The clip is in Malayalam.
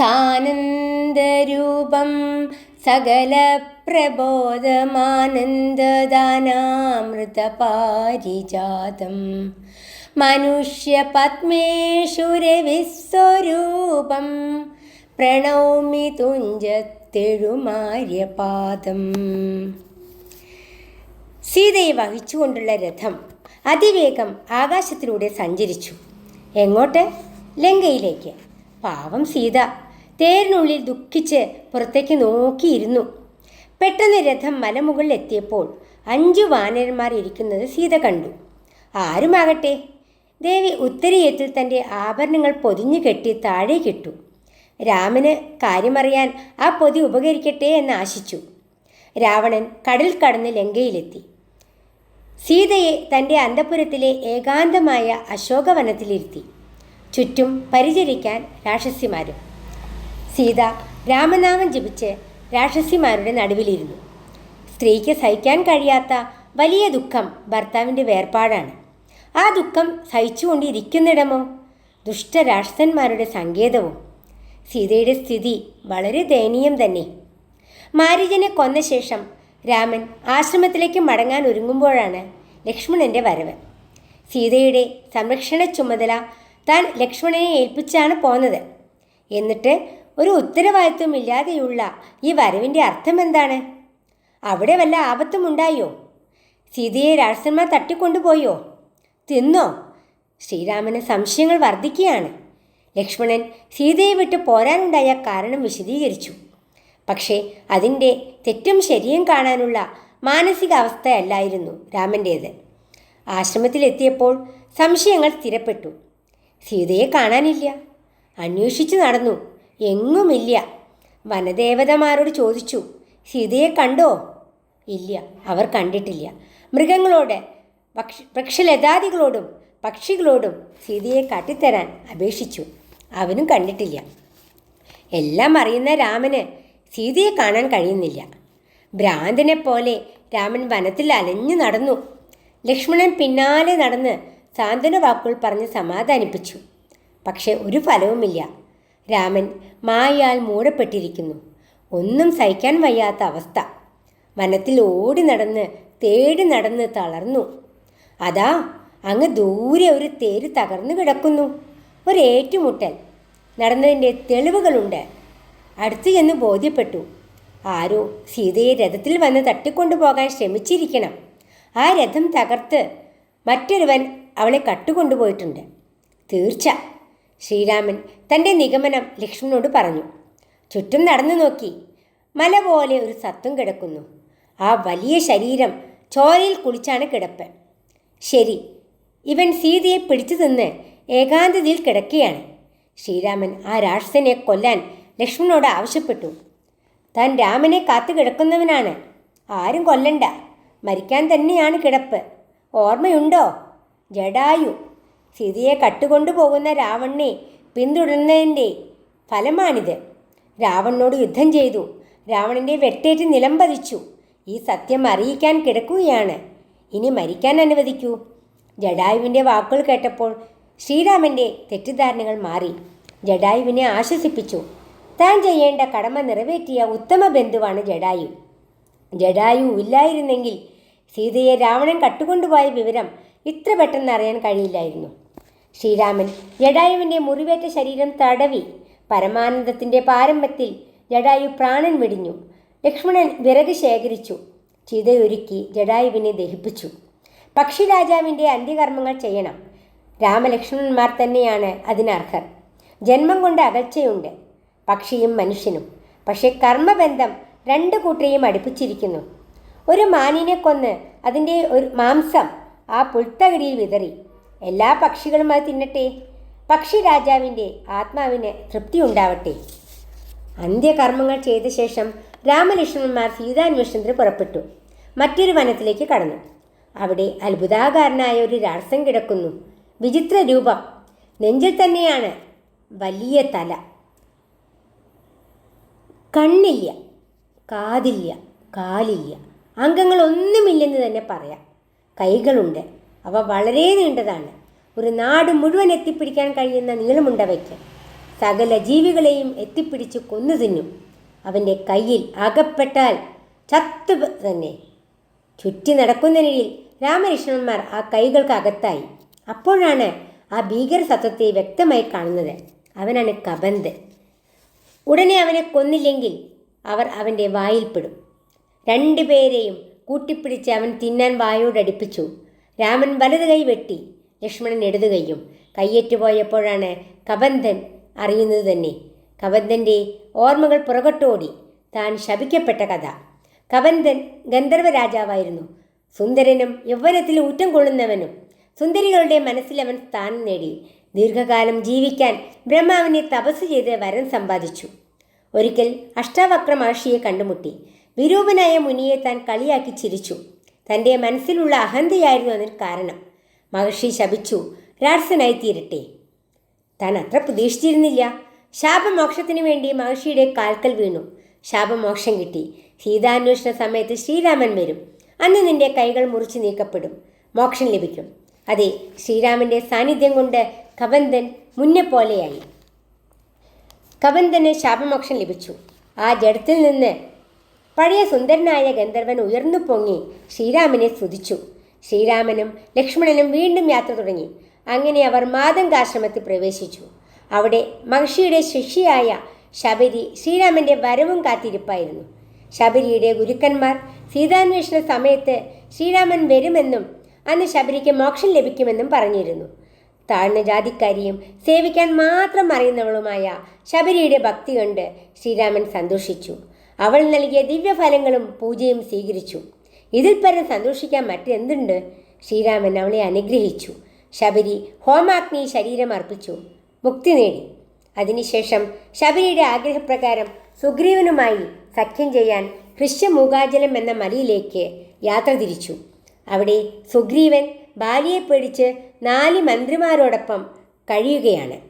സാനന്ദരൂപം സകല പ്രബോധമാനന്ദദാനാമൃതപാരിജാതം. മനുഷ്യപത്മേഷുരവിസ്വരൂപം പ്രണൗമി തുഞ്ചത്തെഴുമാര്യപാദം. സീതയെ വഹിച്ചുകൊണ്ടുള്ള രഥം അതിവേഗം ആകാശത്തിലൂടെ സഞ്ചരിച്ചു. എങ്ങോട്ട്? ലങ്കയിലേക്ക്. പാവം സീത. തേരിനുള്ളിൽ ദുഃഖിച്ച് പുറത്തേക്ക് നോക്കിയിരുന്നു. പെട്ടെന്ന് രഥം മലമുകളിൽ എത്തിയപ്പോൾ അഞ്ചു വാനരന്മാർ ഇരിക്കുന്നത് സീത കണ്ടു. ആരുമാകട്ടെ? ദേവി ഉത്തരീയത്തിൽ തന്റെ ആഭരണങ്ങൾ പൊതിഞ്ഞു കെട്ടി താഴെ താഴേക്കിട്ടു രാമന് കാര്യമറിയാൻ ആ പൊതി ഉപകരിക്കട്ടെ എന്ന് ആശിച്ചു. രാവണൻ കടൽ കടന്ന് ലങ്കയിലെത്തി. സീതയെ തന്റെ അന്തപുരത്തിലെ ഏകാന്തമായ അശോകവനത്തിലിരുത്തി. ചുറ്റും പരിചരിക്കാൻ രാക്ഷസിമാരും സീത രാമനാമം ജപിച്ച് രാക്ഷസിമാരുടെ നടുവിലിരുന്നു. സ്ത്രീക്ക് സഹിക്കാൻ കഴിയാത്ത വലിയ ദുഃഖം ഭർത്താവിന്റെ വേർപാടാണ്. ആ ദുഃഖം സഹിച്ചുകൊണ്ടിരിക്കുന്നിടമോ? ദുഷ്ടരാക്ഷസന്മാരുടെ സങ്കേതവും. സീതയുടെ സ്ഥിതി വളരെ ദയനീയം തന്നെ. മാരീജനെ കൊന്ന ശേഷം രാമൻ ആശ്രമത്തിലേക്ക് മടങ്ങാൻ ഒരുങ്ങുമ്പോഴാണ് ലക്ഷ്മണന്റെ വരവ്. സീതയുടെ സംരക്ഷണ ചുമതല താൻ ലക്ഷ്മണനെ ഏൽപ്പിച്ചാണ് പോന്നത്. എന്നിട്ട് ഒരു ഉത്തരവാദിത്വമില്ലാതെയുള്ള ഈ വരവിന്റെ അർത്ഥം എന്താണ്? അവിടെ വല്ല ആപത്തും ഉണ്ടായോ? സീതയെ രാക്ഷസന്മാർ തട്ടിക്കൊണ്ടുപോയോ? തിന്നോ? ശ്രീരാമന് സംശയങ്ങൾ വർദ്ധിക്കുകയാണ്. ലക്ഷ്മണൻ സീതയെ വിട്ട് പോരാനുണ്ടായ കാരണം വിശദീകരിച്ചു. പക്ഷേ അതിന്റെ തെറ്റും ശരിയും കാണാനുള്ള മാനസികാവസ്ഥയല്ലായിരുന്നു രാമന്റേത്. ആശ്രമത്തിലെത്തിയപ്പോൾ സംശയങ്ങൾ സ്ഥിരപ്പെട്ടു. സീതയെ കാണാനില്ല. അന്വേഷിച്ചു നടന്നു. എങ്ങുമില്ല. വനദേവതമാരോട് ചോദിച്ചു സീതയെ കണ്ടോ? ഇല്ല അവർ കണ്ടിട്ടില്ല. മൃഗങ്ങളോട് പക്ഷി വൃക്ഷലതാദികളോടും പക്ഷികളോടും സീതയെ കാട്ടിത്തരാൻ അപേക്ഷിച്ചു. അവനും കണ്ടിട്ടില്ല. എല്ലാം അറിയുന്ന രാമന് സീതയെ കാണാൻ കഴിയുന്നില്ല. ഭ്രാന്തനെ പോലെ രാമൻ വനത്തിൽ അലഞ്ഞു നടന്നു. ലക്ഷ്മണൻ പിന്നാലെ നടന്ന് സാന്ത്വന വാക്കുകൾ പറഞ്ഞ് സമാധാനിപ്പിച്ചു. പക്ഷെ ഒരു ഫലവുമില്ല. രാമൻ മായയാൽ മൂടപ്പെട്ടിരിക്കുന്നു. ഒന്നും സഹിക്കാൻ വയ്യാത്ത അവസ്ഥ. വനത്തിൽ ഓടി നടന്ന് തേടി നടന്ന് തളർന്നു. അതാ അങ്ങ് ദൂരെ ഒരു തേര് തകർന്നു കിടക്കുന്നു. ഒരു ഏറ്റുമുട്ടൽ. നടന്നതിന്റെ തെളിവുകളുണ്ട്. അടുത്തു ചെന്ന് ബോധ്യപ്പെട്ടു. ആരോ സീതയെ രഥത്തിൽ വന്ന് തട്ടിക്കൊണ്ടുപോകാൻ ശ്രമിച്ചിരിക്കണം. ആ രഥം തകർത്ത് മറ്റൊരുവൻ അവളെ കട്ടുകൊണ്ടുപോയിട്ടുണ്ട്. തീർച്ച. ശ്രീരാമൻ തന്റെ നിഗമനം ലക്ഷ്മണനോട് പറഞ്ഞു. ചുറ്റും നടന്നു നോക്കി. മല പോലെ ഒരു സത്വം കിടക്കുന്നു. ആ വലിയ ശരീരം ചോരയിൽ കുളിച്ചാണ് കിടപ്പ്. ശരി ഇവൻ സീതയെ പിടിച്ചു തിന്ന് ഏകാന്തതയിൽ കിടക്കുകയാണ്. ശ്രീരാമൻ ആ രാക്ഷസനെ കൊല്ലാൻ ലക്ഷ്മണനോട് ആവശ്യപ്പെട്ടു. താൻ രാമനെ കാത്തു കിടക്കുന്നവനാണ്. ആരും കൊല്ലണ്ട. മരിക്കാൻ തന്നെയാണ് കിടപ്പ്. ഓർമ്മയുണ്ടോ? ജഡായു സീതയെ കട്ടുകൊണ്ടുപോകുന്ന രാവണനെ പിന്തുടരുന്നതിന്റെ ഫലമാണിത്. രാവണനോട് യുദ്ധം ചെയ്തു. രാവണന്റെ വെട്ടേറ്റ് നിലംപതിച്ചു ഈ സത്യം അറിയിക്കാൻ കിടക്കുകയാണ്. ഇനി മരിക്കാൻ അനുവദിക്കൂ. ജഡായുവിന്റെ വാക്കുകൾ കേട്ടപ്പോൾ ശ്രീരാമന്റെ തെറ്റിദ്ധാരണകൾ മാറി. ജഡായുവിനെ ആശ്വസിപ്പിച്ചു. താൻ ചെയ്യേണ്ട കടമ നിറവേറ്റിയ ഉത്തമ ബന്ധുവാണ് ജഡായു. ജഡായു ഇല്ലായിരുന്നെങ്കിൽ സീതയെ രാവണൻ കട്ടുകൊണ്ടുപോയ വിവരം ഇത്ര പെട്ടെന്ന് അറിയാൻ കഴിയില്ലായിരുന്നു. ശ്രീരാമൻ ജഡായുവിന്റെ മുറിവേറ്റ ശരീരം തടവി പരമാനന്ദത്തിന്റെ പാരമ്പത്തിൽ ജഡായു പ്രാണൻ വെടിഞ്ഞു. ലക്ഷ്മണൻ വിറക് ശേഖരിച്ചു. ചിതയൊരുക്കി ജഡായുവിനെ ദഹിപ്പിച്ചു. പക്ഷി രാജാവിന്റെ അന്ത്യകർമ്മങ്ങൾ ചെയ്യണം. രാമലക്ഷ്മണന്മാർ തന്നെയാണ് അതിനർഹർ. ജന്മം കൊണ്ട് അകൽച്ചയുണ്ട്. പക്ഷിയും മനുഷ്യനും. പക്ഷേ കർമ്മബന്ധം രണ്ട് കൂട്ടരെയും അടുപ്പിച്ചിരിക്കുന്നു. ഒരു മാനിനെ കൊന്ന് അതിന്റെ ഒരു മാംസം ആ പുൽത്തകടിയിൽ വിതറി. എല്ലാ പക്ഷികളും അത് തിന്നട്ടെ. പക്ഷി രാജാവിന്റെ ആത്മാവിന് തൃപ്തി ഉണ്ടാവട്ടെ. അന്ത്യകർമ്മങ്ങൾ ചെയ്ത ശേഷം രാമലക്ഷ്മണന്മാർ സീതാന്വേഷണത്തിന് പുറപ്പെട്ടു. മറ്റൊരു വനത്തിലേക്ക് കടന്നു. അവിടെ അത്ഭുതാകാരനായ ഒരു രാസം കിടക്കുന്നു. വിചിത്ര രൂപം. നെഞ്ചിൽ തന്നെയാണ് വലിയ തല. കണ്ണില്ല. കാതില്ല. കാലില്ല. അംഗങ്ങളൊന്നുമില്ലെന്ന് തന്നെ പറയാം. കൈകളുണ്ട്. അവ വളരെ നീണ്ടതാണ്. ഒരു നാട് മുഴുവൻ എത്തിപ്പിടിക്കാൻ കഴിയുന്ന നീളമുണ്ടവയ്ക്ക്. സകല ജീവികളെയും എത്തിപ്പിടിച്ച് കൊന്നു തിന്നും. അവന്റെ കയ്യിൽ അകപ്പെട്ടാൽ ചത്തു തന്നെ. ചുറ്റി നടക്കുന്നതിനിടയിൽ രാമകൃഷ്ണന്മാർ ആ കൈകൾക്ക് അകത്തായി. അപ്പോഴാണ് ആ ഭീകര സത്വത്തെ വ്യക്തമായി കാണുന്നത്. അവനാണ് കബന്ത്. ഉടനെ അവനെ കൊന്നില്ലെങ്കിൽ അവർ അവന്റെ വായിൽപ്പെടും രണ്ടുപേരെയും കൂട്ടിപ്പിടിച്ച് അവൻ തിന്നാൻ വായോടടുപ്പിച്ചു രാമൻ വലത് കൈ വെട്ടി. ലക്ഷ്മണൻ ഇടതു കൈയും. കയ്യേറ്റുപോയപ്പോഴാണ് കബന്ധൻ അറിയുന്നത് തന്നെ. കബന്ധന്റെ ഓർമ്മകൾ പുറകോട്ടോടി താൻ ശപിക്കപ്പെട്ട കഥ. കബന്ധൻ ഗന്ധർവ രാജാവായിരുന്നു സുന്ദരനും യൗവനത്തിൽ ഊറ്റം കൊള്ളുന്നവനും. സുന്ദരികളുടെ മനസ്സിൽ അവൻ സ്ഥാനം നേടി. ദീർഘകാലം ജീവിക്കാൻ ബ്രഹ്മാവിനെ തപസ് ചെയ്ത് വരം സമ്പാദിച്ചു. ഒരിക്കൽ അഷ്ടാവക്ര മഹർഷിയെ കണ്ടുമുട്ടി. വിരൂപനായ മുനിയെ താൻ കളിയാക്കി ചിരിച്ചു. തന്റെ മനസ്സിലുള്ള അഹന്തയായിരുന്നു അതിന് കാരണം. മഹർഷി ശപിച്ചു രാക്ഷസനായി തീരട്ടെ. താൻ അത്ര പ്രതീക്ഷിച്ചിരുന്നില്ല. ശാപമോക്ഷത്തിന് വേണ്ടി മഹർഷിയുടെ കാൽക്കൽ വീണു. ശാപമോക്ഷം കിട്ടി. സീതാന്വേഷണ സമയത്ത് ശ്രീരാമൻ വരും. അന്ന് നിന്റെ കൈകൾ മുറിച്ച് നീക്കപ്പെടും. മോക്ഷം ലഭിക്കും. അതെ ശ്രീരാമന്റെ സാന്നിധ്യം കൊണ്ട് കബന്ധൻ മുന്നെ പോലെയായി. കബന്ധന് ശാപമോക്ഷം ലഭിച്ചു. ആ ജഡത്തിൽ നിന്ന് പഴയ സുന്ദരനായ ഗന്ധർവൻ ഉയർന്നു പൊങ്ങി ശ്രീരാമനെ സ്തുതിച്ചു. ശ്രീരാമനും ലക്ഷ്മണനും വീണ്ടും യാത്ര തുടങ്ങി. അങ്ങനെ അവർ മാതങ്കാശ്രമത്തിൽ പ്രവേശിച്ചു. അവിടെ മഹർഷിയുടെ ശിഷ്യയായ ശബരി ശ്രീരാമന്റെ വരവും കാത്തിരിപ്പായിരുന്നു. ശബരിയുടെ ഗുരുക്കന്മാർ സീതാന്വേഷണ സമയത്ത് ശ്രീരാമൻ വരുമെന്നും അന്ന് ശബരിക്ക് മോക്ഷം ലഭിക്കുമെന്നും പറഞ്ഞിരുന്നു. താഴ്ന്ന ജാതിക്കാരിയും സേവിക്കാൻ മാത്രം അറിയുന്നവളുമായ ശബരിയുടെ ഭക്തി കൊണ്ട് ശ്രീരാമൻ സന്തോഷിച്ചു. അവൾ നൽകിയ ദിവ്യഫലങ്ങളും പൂജയും സ്വീകരിച്ചു. ഇതിൽ പരം സന്തോഷിക്കാൻ മറ്റെന്തുണ്ട്? ശ്രീരാമൻ അവളെ അനുഗ്രഹിച്ചു. ശബരി ഹോമാഗ്നി ശരീരം അർപ്പിച്ചു. മുക്തി നേടി. അതിനുശേഷം ശബരിയുടെ ആഗ്രഹപ്രകാരം സുഗ്രീവനുമായി സഖ്യം ചെയ്യാൻ കൃഷ്യമൂകാചലം എന്ന മലയിലേക്ക് യാത്ര തിരിച്ചു. അവിടെ സുഗ്രീവൻ ഭാര്യയെ പേടിച്ച് നാല് മന്ത്രിമാരോടൊപ്പം കഴിയുകയാണ്.